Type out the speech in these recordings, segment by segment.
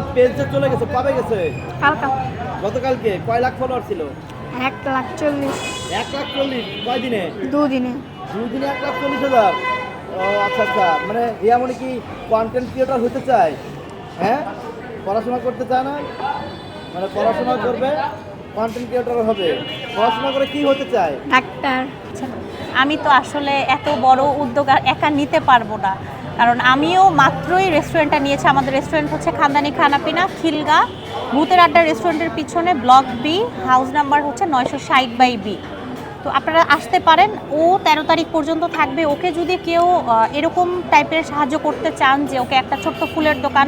তোমার পেজ যে চলে গেছে কবে গেছে? কালকা। গতকালকে কয় লাখ ফলোয়ার ছিল? এক লাখ চল্লিশ। এক লাখ চল্লিশ কয় দিনে? দুদিনে। এক লাখ চল্লিশ হাজার। ও আচ্ছা আচ্ছা। মানে কি কন্টেন্ট ক্রিয়েটর হতে চায়? হ্যাঁ? পড়াশোনা করতে চায় না? মানে পড়াশোনা করবে কন্টেন্ট ক্রিয়েটর হবে। পড়াশোনা করে কি হতে চায়? ডাক্তার আমি তো আসলে এত বড় উদ্যোগ একা নিতে পারব না। কারণ আমিও মাত্রই রেস্টুরেন্টটা নিয়েছি। আমাদের রেস্টুরেন্ট হচ্ছে খানদানি খানাপিনা, খিলগা। ভূতের আড্ডা রেস্টুরেন্টের পিছনে ব্লক বি হাউস নাম্বার হচ্ছে নয়শো ষাট বাই বি তো আপনারা আসতে পারেন। ও তেরো তারিখ পর্যন্ত থাকবে। ওকে যদি কেউ এরকম টাইপের সাহায্য করতে চান যে ওকে একটা ছোট্ট ফুলের দোকান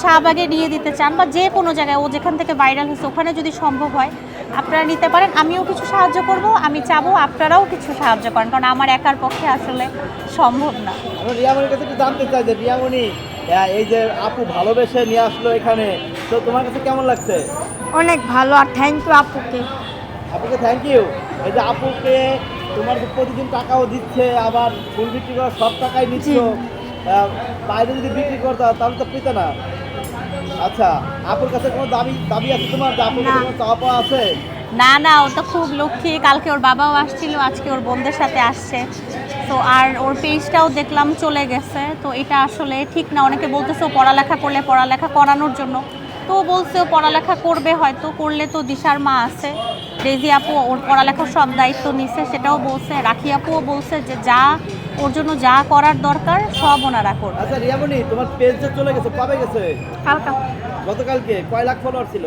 শাহবাগে নিয়ে দিতে চান বা যে কোনো জায়গায় ও যেখান থেকে ভাইরাল হয়েছে, ওখানে যদি সম্ভব হয় আপনারা নিতে পারেন আমিও কিছু সাহায্য করব আমি চাবো আপনারাও কিছু সাহায্য করেন কারণ আমার একার পক্ষে আসলে সম্ভব না। আমি রিয়ামনির কাছে একটু জানতে চাই যে রিয়ামনি এই যে আপু ভালোবেসে নিয়ে আসলো এখানে তো তোমার কাছে কেমন লাগছে? অনেক ভালো আর থ্যাংক ইউ আপুকে। আপুকে থ্যাংক ইউ এই যে আপুকে তোমার প্রতিদিন টাকাও দিচ্ছে আবার ফুল বিক্রি করা সব টাকাই নিচ্ছ বাইরে যদি বিক্রি করতে তাহলে তো পেতে না। আচ্ছা আপুর কাছে কোনো দাবি দাবি আছে তোমার যে আপুর কাছে না। কোনো চাওয়া পাওয়া আছে? না না ও তো খুব লক্ষ্মী। কালকে ওর বাবাও আসছিল আজকে ওর বোনদের সাথে আসছে। তো আর ওর পেজটাও দেখলাম চলে গেছে। তো এটা আসলে ঠিক না। অনেকে বলতেছে ও পড়ালেখা করলে পড়ালেখা করানোর জন্য। তো বলছে ও পড়ালেখা করবে হয়তো করলে তো দিশার মা আছে। ডেজি আপু ওর পড়ালেখার সব দায়িত্ব নিছে সেটাও বলছে। রাখি আপুও বলছে যে যা ওর জন্য যা করার দরকার সব ওনারা করবে। আচ্ছা রিয়ামনি তোমার পেজ যে চলে গেছে কবে গেছে? কালকা। গতকালকে কয় লাখ ফলোয়ার ছিল?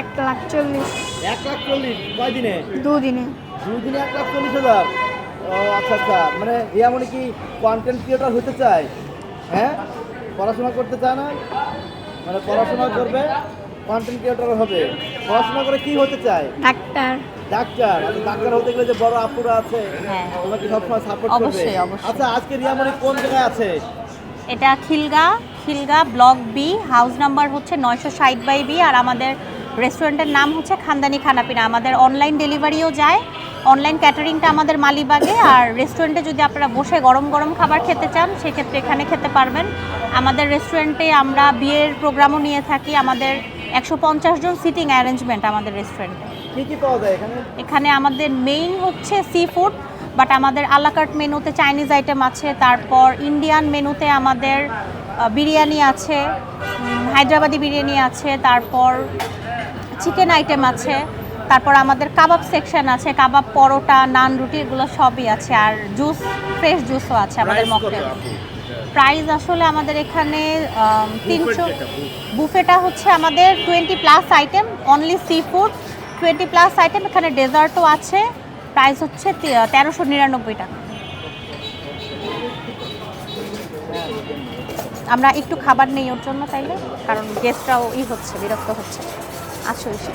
এক লাখ চল্লিশ। এক লাখ চল্লিশ কয় দিনে? দুদিনে। দুই দিনে এক লাখ চল্লিশ হাজার। ও আচ্ছা আচ্ছা মানে রিয়ামনি কি কন্টেন্ট ক্রিয়েটর হতে চায়? হ্যাঁ? পড়াশোনা করতে চায় না? মানে পড়াশোনা করবে কন্টেন্ট ক্রিয়েটর হবে। পড়াশোনা করে কি হতে চায়? ডাক্তার ডাক্তার আচ্ছা ডাক্তার হতে গেলে যে বড় আপুরা আছে হ্যাঁ। তোমাকে সবসময় সাপোর্ট করবে? অবশ্যই, অবশ্যই। আচ্ছা আজকে রিয়ামনি কোন জায়গায় আছে? এটা Khilgaon Khilgaon block B house number হচ্ছে নয়শো ষাট বাই বি আর আমাদের রেস্টুরেন্টের নাম হচ্ছে খানদানি খানাপিনা। আমাদের অনলাইন ডেলিভারিও যায়। অনলাইন ক্যাটারিংটা আমাদের মালিবাগে আর রেস্টুরেন্টে যদি আপনারা বসে গরম গরম খাবার খেতে চান সেক্ষেত্রে এখানে খেতে পারবেন। আমাদের রেস্টুরেন্টে আমরা বিয়ের প্রোগ্রামও নিয়ে থাকি। আমাদের একশো পঞ্চাশ জন সিটিং অ্যারেঞ্জমেন্ট আমাদের রেস্টুরেন্টে এখানে? আমাদের মেইন হচ্ছে সি ফুড বাট আমাদের আলাকাট মেনুতে চাইনিজ আইটেম আছে তারপর ইন্ডিয়ান মেনুতে আমাদের বিরিয়ানি আছে হায়দ্রাবাদি বিরিয়ানি আছে তারপর চিকেন আইটেম আছে। তারপর আমাদের কাবাব সেকশন আছে কাবাব পরোটা নান রুটি এগুলো সবই আছে। আর জুস ফ্রেশ জুসও আছে আমাদের মকটেল প্রাইস আসলে আমাদের এখানে তিনশো বুফেটা হচ্ছে আমাদের twenty plus item only sea food twenty plus item এখানে ডেজার্টও আছে। প্রাইস হচ্ছে তেরোশো নিরানব্বই টাকা। আমরা একটু খাবার নেই ওর জন্য তাইলে কারণ গেস্টরাও ই হচ্ছে বিরক্ত হচ্ছে। আচ্ছা এসে।